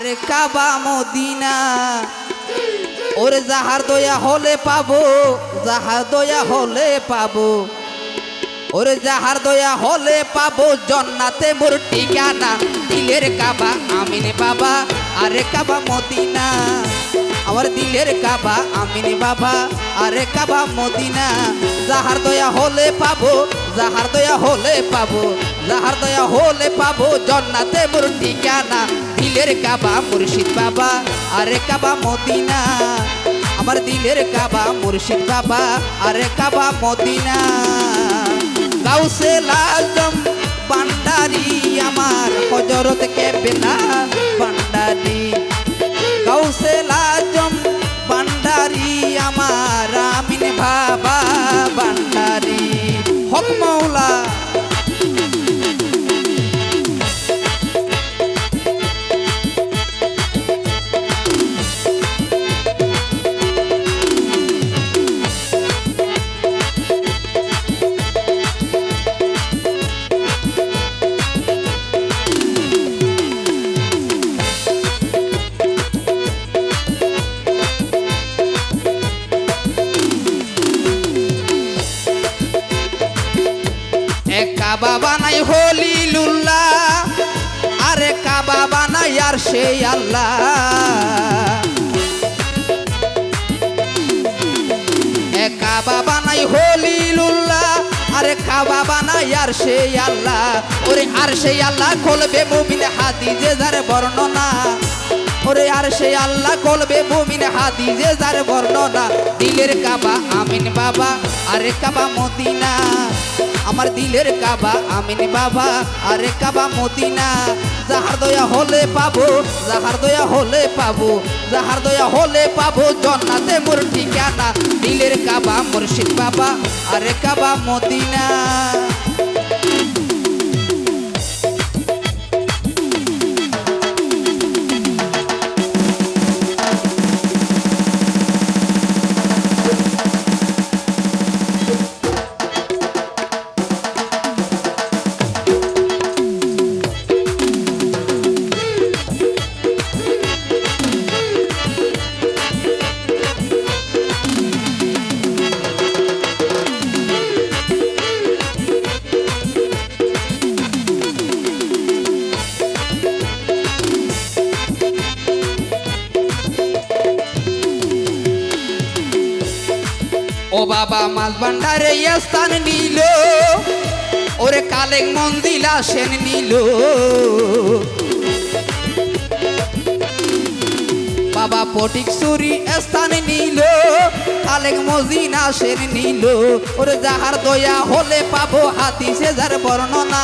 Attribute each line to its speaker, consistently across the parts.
Speaker 1: আরে কাবা মদিনা। ওরে যাহার দয়া হলে পাবো, যাহার দয়া হলে পাবো। ওরে যাহার দয়া হলে পাবো, জন্নাতে মোর ঠিকানা। দিলের কাবা আমিনে বাবা, আরে কাবা মদিনা। আমার দিলের কাবা আমিনে বাবা, আরে কাবা মদিনা। যাহার দয়া হলে পাবো, যাহার দয়া হলে পাবো। যাহার দয়া হলে পাবো জন্নাতে মোর ঠিকানা দিলের কাবা মুর্শিদ বাবা, আরে কাবা মদিনা। আমার দিলের কাবা মুর্শিদ বাবা, আরে কাবা মদিনা। গাউসে লাজম বান্ডারি আমার, হজরত কেবেলা বান্ডারি গাউসে লাজম বান্ডারি আমার, আমিন বাবা বান্ডারি হক মৌলা কাবা বানাই হলি লুল্লা আরে কাবা বানাই আর সে আল্লাহ। কাবা বানাই আরে কাবা আর সে আল্লাহ। ওরে আর সে আল্লাহ, খুলবে মুমিন হাদি যে যার বর্ণনা। ওরে আর সে আল্লাহ কলবে মুমিন হাদি যে যার বর্ণনা দিলের কাবা আমিন বাবা, আরে কাবা মদিনা। আমার দিলের কাবা আমিন বাবা, আরে কাবা মদিনা। যাহার দয়া হলে পাবো, যাহার দয়া হলে পাবো, যাহার দয়া হলে পাবো জন্নাতে মোর ঠিকানা। দিলের কাবা মুর্শিদ বাবা, আরে কাবা মদিনা। বাবা মাছ ভান্ডারে স্থান নিল। ওরে কালেক মন্দিলা আসেন নিল। বাবা পটিক সুরি স্থান নিল। কালেক মজিনা সেন নিল। ওরে যাহার দয়া হলে পাবো হাদিসে যার বর্ণনা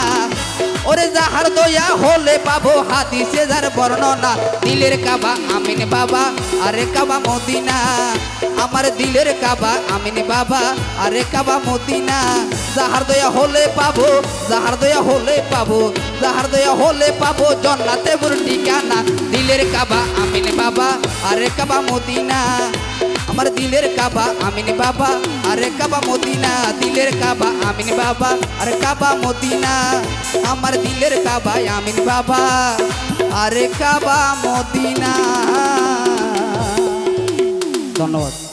Speaker 1: ওরে যাহার দয়া হলে পাবো হাদিসে যার বর্ণনা। দিলের কাবা আমিন বাবা, আরে কাবা মদিনা। আমার দিলের কাবা আমিন বাবা, আরে কাবা মদিনা। যাহার দয়া হলে পাবো, যাহার দয়া হলে পাবো, যাহার দয়া হলে পাবো জন্নাতে মোর ঠিকানা। দিলের কাবা আমিন বাবা, আরে কাবা মদিনা। আমার দিলের কাবা আমিন বাবা আরে কাবা মদিনা, দিলের কাবা, আমিন বাবা। আরে কাবা মদিনা, আমার দিলের কাবা আমিন বাবা। আরে কাবা মদিনা। ধন্যবাদ।